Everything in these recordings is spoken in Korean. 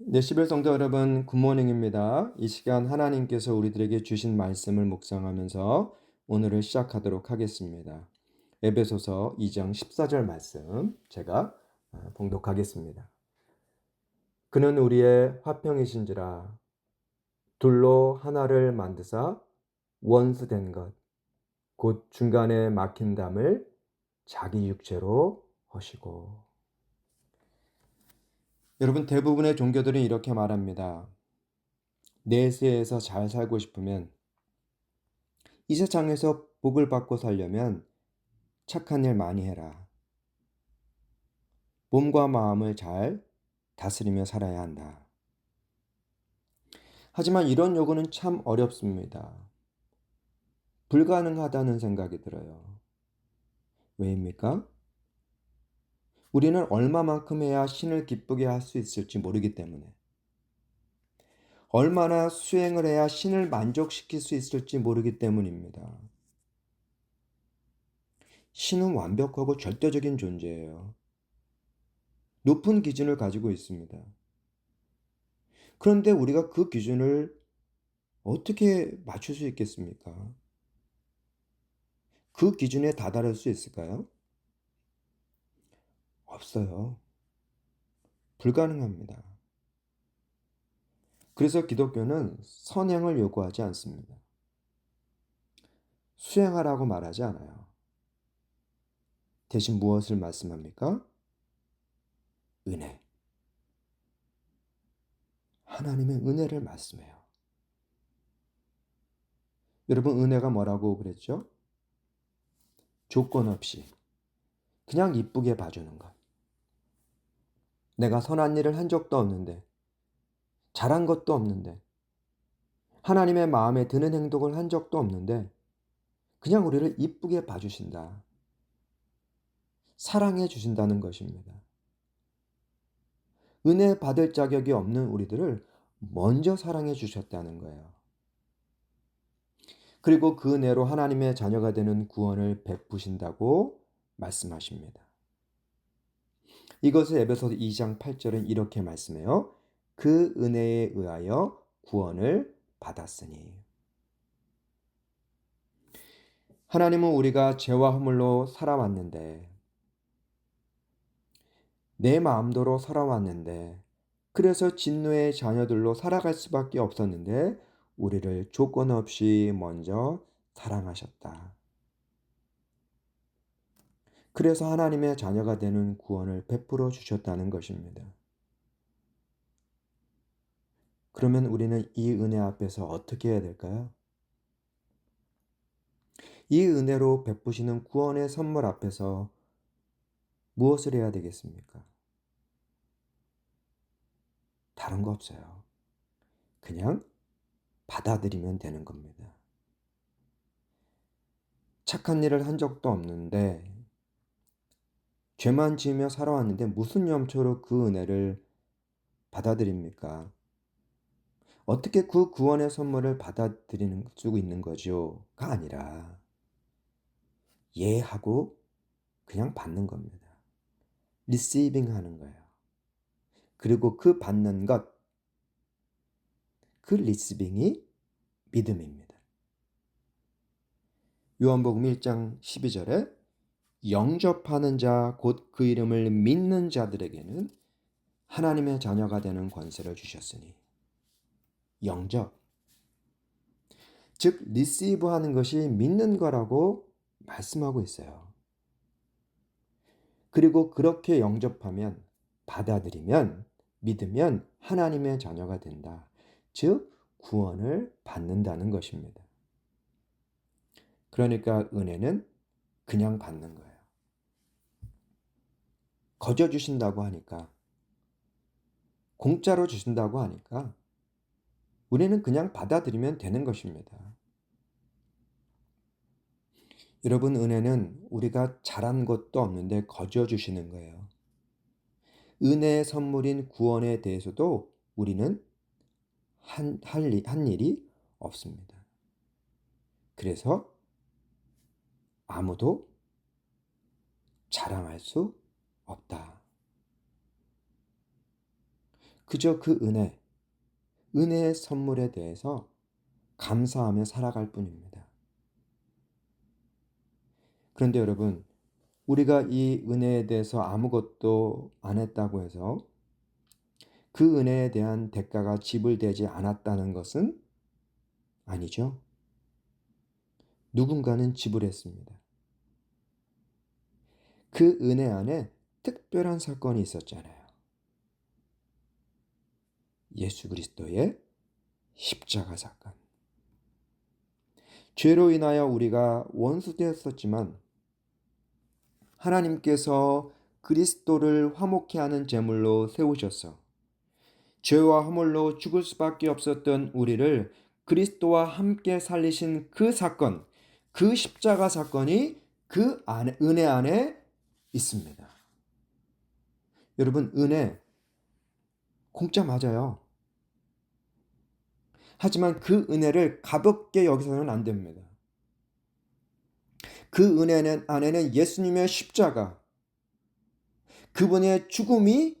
네, 11 성도 여러분, 굿모닝입니다. 이 시간 하나님께서 우리들에게 주신 말씀을 묵상하면서 오늘을 시작하도록 하겠습니다. 에베소서 2장 14절 말씀 제가 아, 봉독하겠습니다. 그는 우리의 화평이신지라 둘로 하나를 만드사 원수된 것, 곧 중간에 막힌 담을 자기 육체로 하시고 여러분 대부분의 종교들은 이렇게 말합니다. 내세에서 잘 살고 싶으면 이 세상에서 복을 받고 살려면 착한 일 많이 해라. 몸과 마음을 잘 다스리며 살아야 한다. 하지만 이런 요구는 참 어렵습니다. 불가능하다는 생각이 들어요. 왜입니까? 우리는 얼마만큼 해야 신을 기쁘게 할 수 있을지 모르기 때문에. 얼마나 수행을 해야 신을 만족시킬 수 있을지 모르기 때문입니다. 신은 완벽하고 절대적인 존재예요. 높은 기준을 가지고 있습니다. 그런데 우리가 그 기준을 어떻게 맞출 수 있겠습니까? 그 기준에 다다를 수 있을까요? 없어요. 불가능합니다. 그래서 기독교는 선행을 요구하지 않습니다. 수행하라고 말하지 않아요. 대신 무엇을 말씀합니까? 은혜. 하나님의 은혜를 말씀해요. 여러분, 은혜가 뭐라고 그랬죠? 조건 없이 그냥 이쁘게 봐주는 것. 내가 선한 일을 한 적도 없는데, 잘한 것도 없는데, 하나님의 마음에 드는 행동을 한 적도 없는데, 그냥 우리를 이쁘게 봐주신다. 사랑해 주신다는 것입니다. 은혜 받을 자격이 없는 우리들을 먼저 사랑해 주셨다는 거예요. 그리고 그 은혜로 하나님의 자녀가 되는 구원을 베푸신다고 말씀하십니다. 이것을 에베소 2장 8절은 이렇게 말씀해요. 그 은혜에 의하여 구원을 받았으니. 하나님은 우리가 죄와 허물로 살아왔는데, 내 마음대로 살아왔는데, 그래서 진노의 자녀들로 살아갈 수밖에 없었는데, 우리를 조건 없이 먼저 사랑하셨다. 그래서 하나님의 자녀가 되는 구원을 베풀어 주셨다는 것입니다. 그러면 우리는 이 은혜 앞에서 어떻게 해야 될까요? 이 은혜로 베푸시는 구원의 선물 앞에서 무엇을 해야 되겠습니까? 다른 거 없어요. 그냥 받아들이면 되는 겁니다. 착한 일을 한 적도 없는데 죄만 지으며 살아왔는데 무슨 염초로 그 은혜를 받아들입니까? 어떻게 그 구원의 선물을 받아들이는 수 있는 거죠?가 아니라 예하고 그냥 받는 겁니다. 리시빙 하는 거예요. 그리고 그 받는 것, 그 리시빙이 믿음입니다. 요한복음 1장 12절에 영접하는 자, 곧 그 이름을 믿는 자들에게는 하나님의 자녀가 되는 권세를 주셨으니. 영접. 즉, 리시브 하는 것이 믿는 거라고 말씀하고 있어요. 그리고 그렇게 영접하면, 받아들이면, 믿으면 하나님의 자녀가 된다. 즉, 구원을 받는다는 것입니다. 그러니까 은혜는 그냥 받는 거예요. 거저 주신다고 하니까, 공짜로 주신다고 하니까, 우리는 그냥 받아들이면 되는 것입니다. 여러분, 은혜는 우리가 잘한 것도 없는데 거저 주시는 거예요. 은혜의 선물인 구원에 대해서도 우리는 한, 할, 한 일이 없습니다. 그래서 아무도 자랑할 수 없다. 그저 그 은혜, 은혜의 선물에 대해서 감사하며 살아갈 뿐입니다. 그런데 여러분, 우리가 이 은혜에 대해서 아무것도 안 했다고 해서 그 은혜에 대한 대가가 지불되지 않았다는 것은 아니죠. 누군가는 지불했습니다. 그 은혜 안에 특별한 사건이 있었잖아요. 예수 그리스도의 십자가 사건. 죄로 인하여 우리가 원수되었었지만 하나님께서 그리스도를 화목케 하는 제물로 세우셔서 죄와 허물로 죽을 수밖에 없었던 우리를 그리스도와 함께 살리신 그 사건, 그 십자가 사건이 그 안에, 은혜 안에 있습니다. 여러분, 은혜, 공짜 맞아요. 하지만 그 은혜를 가볍게 여기서는 안 됩니다. 그 은혜는 안에는 예수님의 십자가, 그분의 죽음이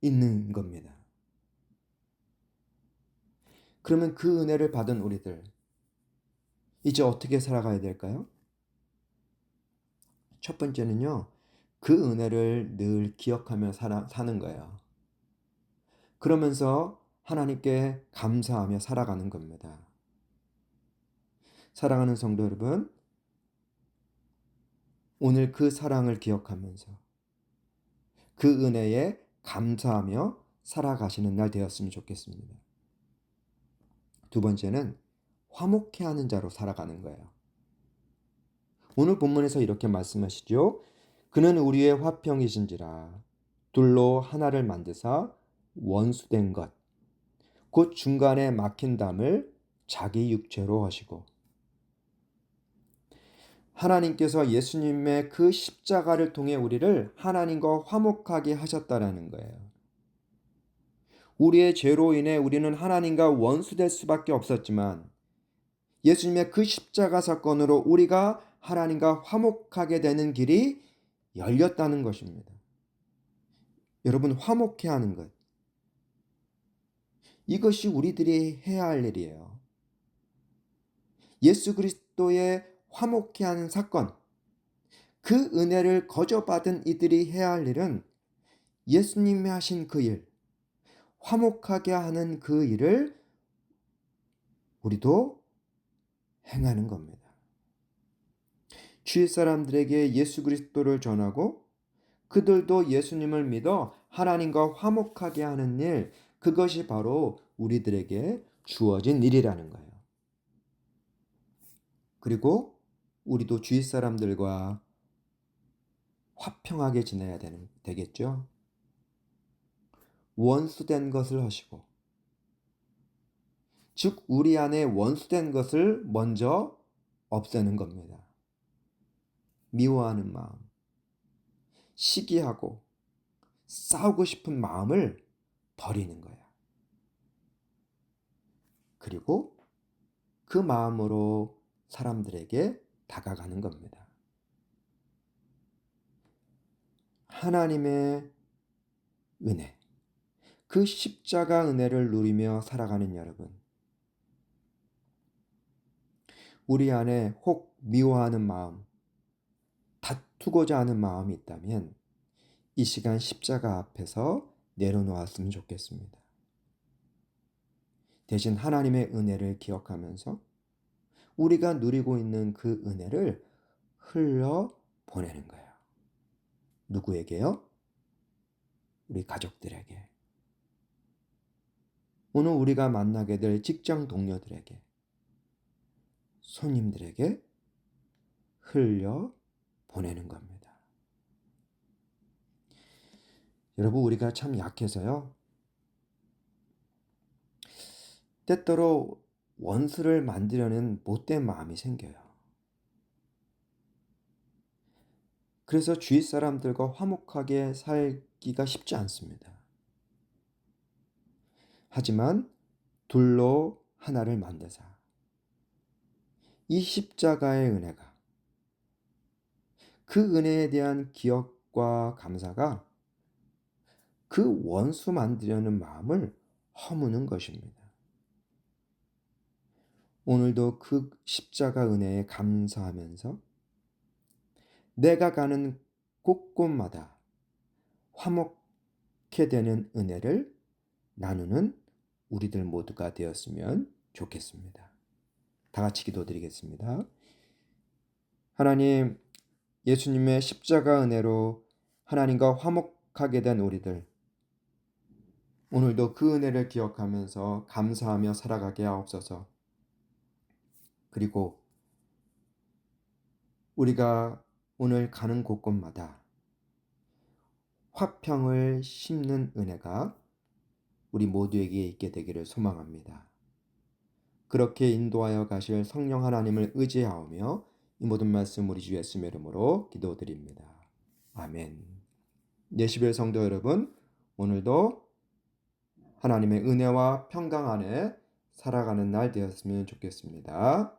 있는 겁니다. 그러면 그 은혜를 받은 우리들, 이제 어떻게 살아가야 될까요? 첫 번째는요, 그 은혜를 늘 기억하며 살아, 사는 거예요. 그러면서 하나님께 감사하며 살아가는 겁니다. 사랑하는 성도 여러분, 오늘 그 사랑을 기억하면서 그 은혜에 감사하며 살아가시는 날 되었으면 좋겠습니다. 두 번째는 화목해 하는 자로 살아가는 거예요. 오늘 본문에서 이렇게 말씀하시죠. 그는 우리의 화평이신지라 둘로 하나를 만드사 원수된 것, 곧 중간에 막힌 담을 자기 육체로 하시고 하나님께서 예수님의 그 십자가를 통해 우리를 하나님과 화목하게 하셨다라는 거예요. 우리의 죄로 인해 우리는 하나님과 원수될 수밖에 없었지만 예수님의 그 십자가 사건으로 우리가 하나님과 화목하게 되는 길이 열렸다는 것입니다. 여러분, 화목해 하는 것. 이것이 우리들이 해야 할 일이에요. 예수 그리스도의 화목해 하는 사건, 그 은혜를 거저 받은 이들이 해야 할 일은 예수님이 하신 그 일, 화목하게 하는 그 일을 우리도 행하는 겁니다. 주위 사람들에게 예수 그리스도를 전하고 그들도 예수님을 믿어 하나님과 화목하게 하는 일, 그것이 바로 우리들에게 주어진 일이라는 거예요. 그리고 우리도 주위 사람들과 화평하게 지내야 되는, 되겠죠? 원수된 것을 하시고, 즉, 우리 안에 원수된 것을 먼저 없애는 겁니다. 미워하는 마음, 시기하고 싸우고 싶은 마음을 버리는 거야. 그리고 그 마음으로 사람들에게 다가가는 겁니다. 하나님의 은혜, 그 십자가 은혜를 누리며 살아가는 여러분. 우리 안에 혹 미워하는 마음, 다투고자 하는 마음이 있다면 이 시간 십자가 앞에서 내려놓았으면 좋겠습니다. 대신 하나님의 은혜를 기억하면서 우리가 누리고 있는 그 은혜를 흘러 보내는 거예요. 누구에게요? 우리 가족들에게. 오늘 우리가 만나게 될 직장 동료들에게, 손님들에게 흘려 보내는 겁니다. 여러분, 우리가 참 약해서요. 때때로 원수를 만들려는 못된 마음이 생겨요. 그래서 주위 사람들과 화목하게 살기가 쉽지 않습니다. 하지만 둘로 하나를 만드사 이 십자가의 은혜가 그 은혜에 대한 기억과 감사가 그 원수 만들려는 마음을 허무는 것입니다. 오늘도 그 십자가 은혜에 감사하면서 내가 가는 곳곳마다 화목해 되는 은혜를 나누는 우리들 모두가 되었으면 좋겠습니다. 다 같이 기도드리겠습니다. 하나님, 예수님의 십자가 은혜로 하나님과 화목하게 된 우리들, 오늘도 그 은혜를 기억하면서 감사하며 살아가게 하옵소서. 그리고 우리가 오늘 가는 곳곳마다 화평을 심는 은혜가 우리 모두에게 있게 되기를 소망합니다. 그렇게 인도하여 가실 성령 하나님을 의지하오며 이 모든 말씀 우리 주 예수의 이름으로 기도드립니다. 아멘. 예시별 성도 여러분, 오늘도 하나님의 은혜와 평강 안에 살아가는 날 되었으면 좋겠습니다.